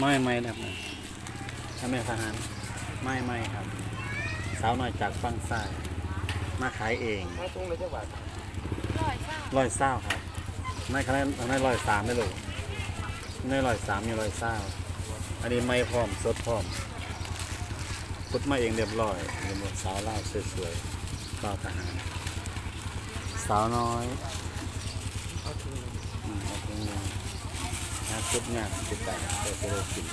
ไม่ไม่นะครับถ้าแม่ทหารไม่ไม่ครับ สาวน้อยจากฝั่งซ้ายมาขายเองมาตรงเลยจังหวัดร้อยเศร้าร้อยเศร้าครับในคณะในร้อยสามได้เลยในร้อยสามมีร้อยเศร้าอันนี้ไม่พร้อมสดพร้อมพุดมาเองเรียบร้อยเรียบร้อยสาวเล่าวสวยๆสาวทหาร สาวน้อย เอาตรงเลย อืมเอาตรงนี้นะชุ ดงานติดแต่ก็จะได้กิน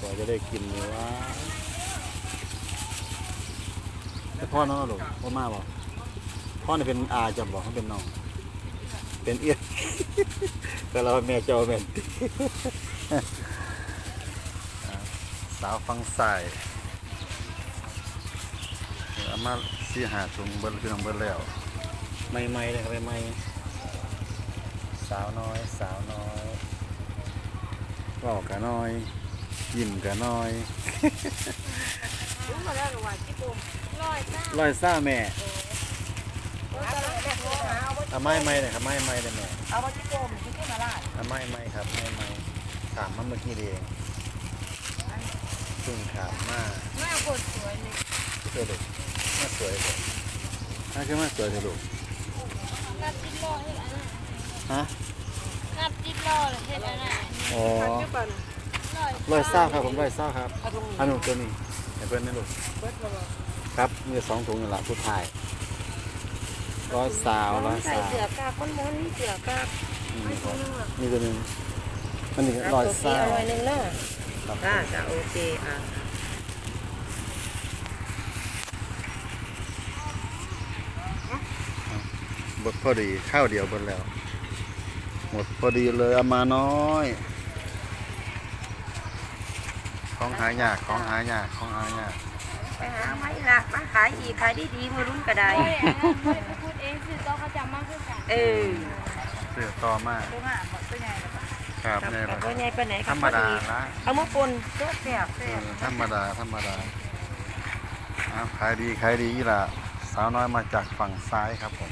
กว่าจะได้กินเลยว่าแต่พ่อน้องหรอพ่อมาบอกพ่อเนี่ยเป็นอาจำบอกเขาเป็นน้อง เป็นเอียดก็เราแม่เจ้าแม่นอ่าสาวฟังใส่เอามาสีหาถุงเบิ้ลพี่น้องเบิ้ลแล้ว ไม่ไม่เลยครับไม่ไม่ สาวน้อย สาวน้อยบอกกะน้อย ยิ้มกะน้อยรู้มาแล้วหรือว่าที่ปุ่มร้อยเศร้าร้อยซ่าแม่เอาแต่ละแบบโทรหาเอาไว้เอาไม่ไม่เลยครับไม่ไม่เลยแม่เอาไว้ที่ปุ่มที่ที่มาลาดเอาไม่ไม่ครับไม่ไม่ถามมาเมื่อกี้เองซึ่งถามมาหน้าบดสวยเลยสวยเลยน่าสวยเลยน่าคือมาสวยเลยลูกนับจิตรอให้อันนั้น ฮะนับจิตรอเลยเห็นอันนั้นอ๋อเจ้าปันร้อยร้อยซ่าครับผมร้อยซ่าครับเอาตรงนี้อันนู้นตัวนี้ให้เพื่อนนี่ลูกเบิดแล้วบ่ครับมีสองถุงนี่แหละผู้ชายร้อยสาวร้อยใส่สาวเสือกาคนม้วนนี่เสือกาอืมไม่ตัวนึงอะมีตัวหนึ่งอันนี้ร้อยสาวร้อยหนึ่งเนาะครับจ้าจ้าโอเคอะหมดพอดีข้าวเดียวหมดแล้ว หมดพอดีเลยเอามาน้อยของหายากของหายากของหายากไปหาไม้ละมาขายอีกขายดีดีๆมือรุ่นกระไดไม่อันนั้นไม่ไปพูดเองคือต้องเขาจำมากขึ้นกันเออเสือต่อมากตัวหน้าหมดตัวใหญ่แล้วก็ครับครับนี่แหกัละบว่าไงไปไหนธกัรบรมดาพอละเอามาปนเสียบเสียบเอเสียบอธรรมดาธรรมดาอ้าวขายดีขายดีอีหล่ะสาวน้อยมาจากฝั่งซ้ายครับผม